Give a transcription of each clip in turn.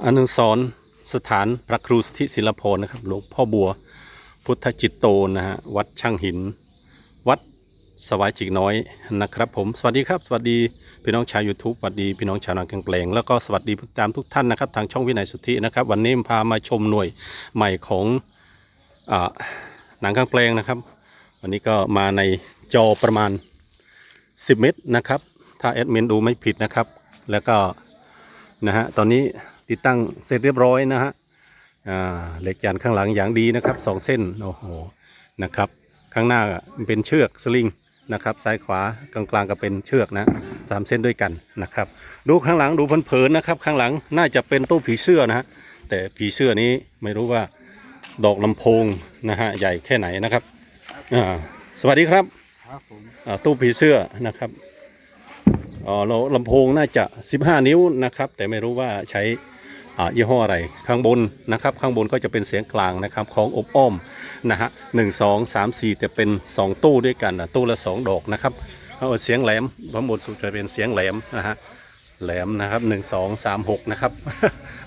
อนุสรสถานพระครูสถิศิลปนะครับหลวงพ่อบัวพุทธจิตโตนะฮะวัดช่างหิน วัดสวายจิกน้อยนะครับ ผมสวัสดีครับ สวัสดีพี่น้องชาว YouTube สวัสดีพี่น้องชาวนากงแปลงแล้วก็สวัสดีผู้ตามทุกท่านนะครับ ทางช่องวินัยสุทธินะครับ วันนี้พามาชมหน่วยใหม่ของอหนังกลางแปลงนะครับ วันนี้ก็มาในจอประมาณ 10 เมตรนะครับ ถ้าแอดมินดูไม่ผิดนะครับ แล้วก็นะฮะตอนนี้ ติดตั้งเสร็จเรียบร้อยนะฮะอ่าเหล็กยันข้างหลังอย่างดีนะครับสองเส้นโอ้โหนะครับข้างหน้าเป็นเชือกสลิงนะครับซ้ายขวากลางกลางๆก็เป็นเชือกนะสามเส้นด้วยกันนะครับ ดูข้างหลังดูเผินๆนะครับ ข้างหลังน่าจะเป็นตู้ผีเสื้อนะฮะแต่ผีเสื้อนี้ไม่รู้ว่าดอกลำโพงนะฮะใหญ่แค่ไหนนะครับอ่าสวัสดีครับครับผมอ่าตู้ผีเสื้อนะครับอ๋อเราลำโพงน่าจะ 15 นิ้วนะครับ แต่ไม่รู้ว่าใช้อ่า ยี่ห้ออะไรข้างบนนะครับข้างบนก็จะเป็นเสียงกลางนะครับของอบอ้อมนะฮะหนึ่งสองสามสี่แต่เป็น 2 ตู้ด้วยกันนะตู้ละ 2 ดอกนะครับเอาเสียงแหลมข้างบนสุดจะเป็นเสียงแหลมนะฮะแหลมนะครับหนึ่งสองสามหกนะครับ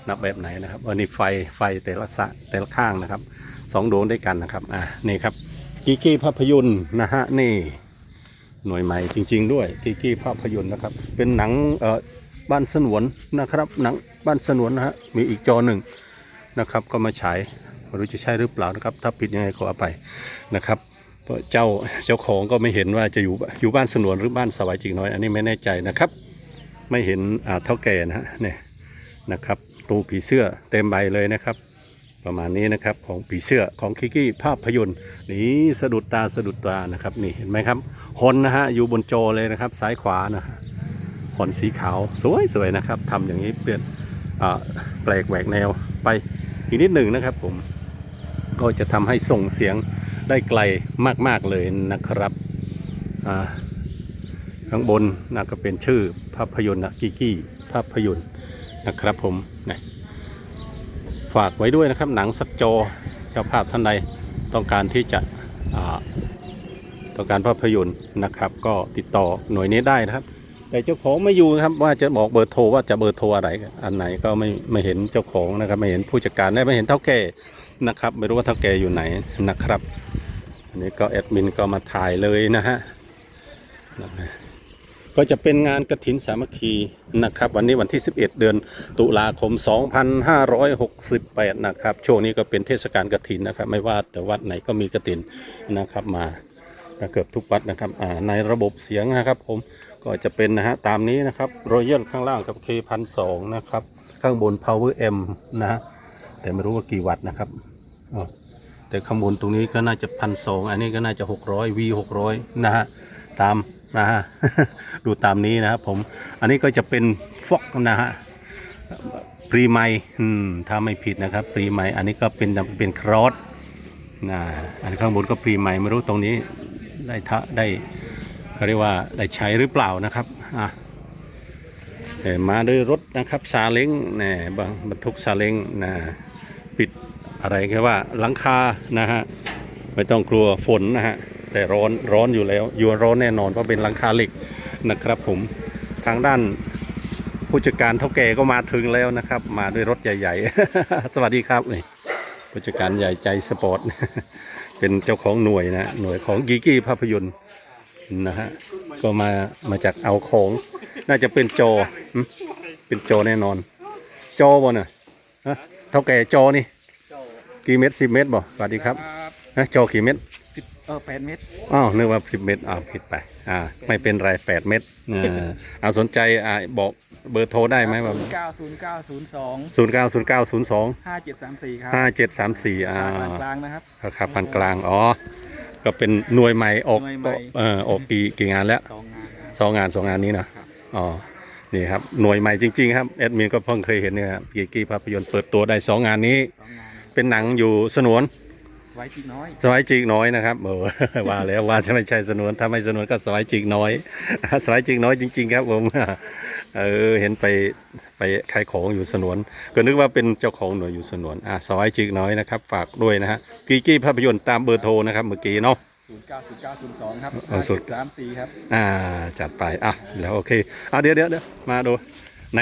นับแบบไหนนะครับอันนี้ไฟไฟแต่ละสะแต่ละข้างนะครับสองดวงด้วยกันนะครับอ่านี่ครับกิกี้ภาพยนตร์นะฮะนี่หน่วยใหม่จริง ๆ ด้วยกิกกี้ภาพยนตร์นะครับเป็นหนังเอ่อ บ้านสนวนนะครับหนังบ้านสนวนนะฮะมีอีกจอหนึ่งนะครับ ก็มาฉายไม่รู้จะใช่หรือเปล่านะครับ ถ้าผิดยังไงขออภัยนะครับเพราะเจ้าเจ้าของก็ไม่เห็นว่าจะอยู่อยู่บ้านสนวนหรือบ้านสวายจริงน้อย อันนี้ไม่แน่ใจนะครับ ไม่เห็นอ่าเท่าแก่นะฮะเนี่ยนะครับตูผีเสื้อเต็มใบเลยนะครับประมาณนี้นะครับของผีเสื้อของคิกกี้ภาพยนตร์นี่สะดุดตาสะดุดตานะครับนี่เห็นไหมครับฮอนนะฮะอยู่บนจอเลยนะครับซ้ายขวานะฮะ ฮอนสีขาวสวยสวยนะครับทำอย่างนี้เปลี่ยนแปลกแหวกแนวไปอีกนิดหนึ่งนะครับผมก็จะทำให้ส่งเสียงได้ไกลมากๆเลยนะครับข้างบนนะก็เป็นชื่อภาพยนตร์นะกิกกี้ภาพยนตร์นะครับผมนะฝากไว้ด้วยนะครับหนังสักจอเจ้าภาพท่านใดต้องการที่จะต้องการภาพยนตร์นะครับ ก็ติดต่อหน่วยนี้ได้นะครับ แต่เจ้าของไม่อยู่นะครับว่าจะบอกเบอร์โทรว่าจะเบอร์โทรอะไรอันไหนก็ไม่ไม่เห็นเจ้าของนะครับ ไม่เห็นผู้จัดการและไม่เห็นเท่าแก่นะครับ ไม่รู้ว่าเท่าแก่อยู่ไหนนะครับ อันนี้ก็แอดมินก็มาถ่ายเลยนะฮะนะฮะก็จะเป็นงานกระถินสามัคคีนะครับ วันนี้วันที่ 11 เดือนตุลาคม 2568 นะครับ ช่วงนี้ก็เป็นเทศกาลกระถินนะครับ ไม่ว่าแต่วัดไหนก็มีกระถินนะครับมา เกือบทุกวัดนะครับในระบบเสียงนะครับผมก็จะเป็นนะฮะตามนี้นะครับรอยัลข้างล่างกับ K พันสองนะครับ ข้างบน Power M นะฮะแต่ไม่รู้ว่ากี่วัตต์นะครับแต่ข้างบนตรงนี้ก็น่าจะพันสองอันนี้ก็น่าจะ 600 V 600 นะฮะตามนะฮะดูตามนี้นะครับผมอันนี้ก็จะเป็นฟอกนะฮะพรีไมถ้าไม่ผิดนะครับพรีไมอันนี้ก็เป็นเป็นครอสนะอันข้างบนก็พรีไมไม่รู้ตรงนี้ ได้ทะได้เขาเรียกว่าได้ใช้หรือเปล่านะครับอะมาด้วยรถนะครับซาเล้งนะบางบรรทุกซาเล้งนะปิดอะไรแค่ว่าหลังคานะฮะไม่ต้องกลัวฝนนะฮะแต่ร้อนร้อนอยู่แล้วอยู่ร้อนแน่นอนเพราะเป็นหลังคาเหล็กนะครับผมทางด้านผู้จัดการเท่าแก่ก็มาถึงแล้วนะครับ มาด้วยรถใหญ่ ๆ สวัสดีครับนี่ผู้จัดการใหญ่ใจสปอร์ต เป็นเจ้าของหน่วยนะหน่วยของกีกี้ภาพยนตร์นะฮะก็มามาจากเอาของ น่าจะเป็นจอหึเป็นจอแน่นอน จอบ่น่ะฮะเท่าแก่จอนี่กี่เมตรสิบเมตรบ่สวัสดีครับฮะจอกี่เมตรสิบเออแปดเมตรอ้าวนึกว่าสิบเมตรอ้าวผิดไปอ่าไม่เป็นไรแปดเมตรเออเอาสนใจอ่าบอก เบอร์โทรได้ไหมว่าศูนย์เก้าศูนย์เก้าศูนย์สองศูนย์เก้าศูนย์เก้าศูนย์สองห้าเจ็ดสามสี่ครับห้าเจ็ดสามสี่อ่าปานกลางนะครับ ราคาปานกลาง อ๋อ ก็เป็นหน่วยใหม่ออกหน่วยใหม่ เออออกกี่กี่งานแล้วสองงานสองงานสองงานนี้นะ ครับ อ๋อ นี่ครับ หน่วยใหม่จริง ๆ ครับแอดมินก็เพิ่งเคยเห็นเนี่ยครับกีกี้ภาพยนตร์เปิดตัวได้สองงานนี้ สองงานเป็นหนังอยู่สนวนไว้จีน้อย สวายจิกน้อยนะครับเออ ว่าแล้วว่าจะไม่ใช่สนวนถ้าไม่สนวนก็สวายจิกน้อย สวายจิกน้อยจริง ๆ ครับผม เออเห็นไปไปขายของอยู่สนวน ก็นึกว่าเป็นเจ้าของหน่วยอยู่สนวนอะสวายจิกน้อยนะครับ ฝากด้วยนะฮะกีกี้ภาพยนตร์ตามเบอร์โทรนะครับเมื่อกี้เนาะศูนย์เก้าศูนย์เก้าศูนย์สองครับเอาห้าสุดเจ็ดสามสี่ครับอ่าจัดไปอะแล้วโอเคอะเดี๋ยวเดี๋ยวเดี๋ยวมาดู ไหน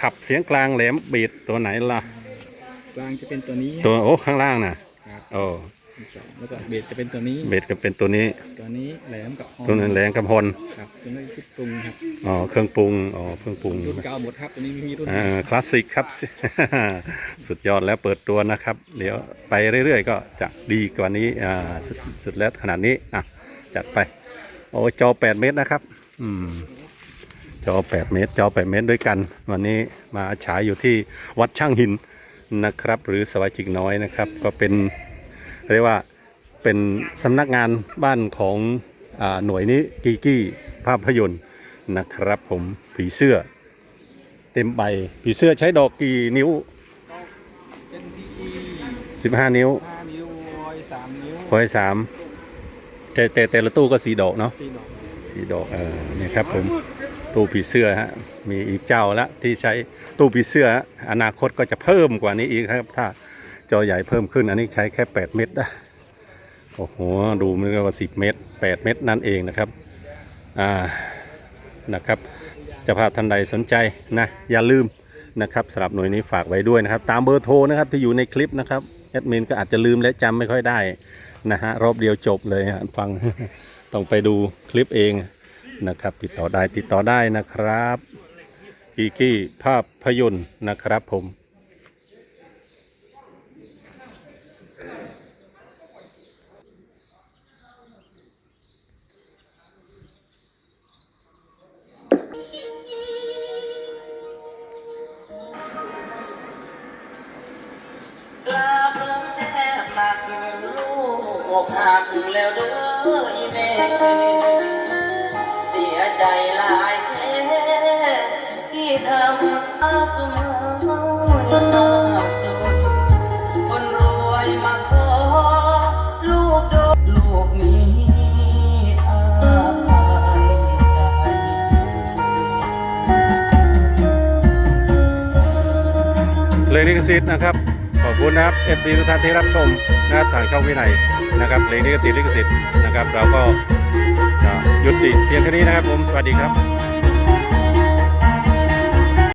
ขขับเสียงกลางแหลมเบสตัวไหนล่ะกลางจะเป็นตัวนี้ตัวโอ้ข้างล่างน่ะครั บโอ้แล้วก็เบสจะเป็นตัวนี้ เบสก็เป็นตัวนี้ ตัวนี้แหลมกับฮอตัวนั้นแหลงกับฮอนครับตัวนี้ชุดปรุงครับอ๋อเครื่องปรุงอ๋อเครื่องปรุงรุ่นเก่าหมดครับตัวนี้ไม่มีรุ่นอ่าคลาสสิกครับ สุดยอดแล้วเปิดตัวนะครับ เดี๋ยวไปเรื่อยๆ ก็จะดีกว่านี้อ่าสุดสุดแล้วขนาดนี้อะจัดไป โอ้จอ 8 เมตรนะครับ อืม จอ 8 เมตร จอ 8 เมตรด้วยกัน วันนี้มาฉายอยู่ที่วัดช่างหินนะครับ หรือสวายจิกน้อยนะครับ ก็เป็น เรียกว่าเป็นสำนักงานบ้านของอาหน่วยนี้กีกี้ภาพยนตร์นะครับผมผีเสื้อ เต็มใบผีเสื้อใช้ดอกกี่นิ้วเป็นที15นิ้วห้านิ้วร้อยสามนิ้วร้อยสามแต่แต่แต่ละตู้ก็สีดอกเนาะสี่ดอกสีดอกเออเนี่ยครับผมตู้ผีเสื้อฮะมีอีกเจ้าละที่ใช้ตู้ผีเสื้อฮะอนาคตก็จะเพิ่มกว่านี้อีกครับถ้า จอใหญ่เพิ่มขึ้น อันนี้ใช้แค่ 8 เมตรนะโอ้โห ดูมันก็ว่า 10 เมตร 8 เมตรนั่นเองนะครับ อ่า นะครับ จะพาท่านใดสนใจนะ อย่าลืมนะครับสำหรับหน่วยนี้ฝากไว้ด้วยนะครับ ตามเบอร์โทรนะครับที่อยู่ในคลิปนะครับ แอดมินก็อาจจะลืมและจำไม่ค่อยได้นะฮะ รอบเดียวจบเลยฟัง ต้องไปดูคลิปเองนะครับ ติดต่อได้ติดต่อได้นะครับกีกี้ภาพยนตร์นะครับผม อกหักแล้วเด้ออีแม่เสียใจหลายแท้ที่ทำอาสมาจนน้ำจนคนรวยมาขอลูกโดนลูกนี้อายใจเพลงลิขสิทธิ์นะครับ คุณนะครับเอฟซีทุกท่านที่รับชมนะครับทางช่องวินัยนะครับเพลงนี้ก็ติดลิขสิทธิ์นะครับ เราก็หยุดติเพียงแค่นี้นะครับผมสวัสดีครับ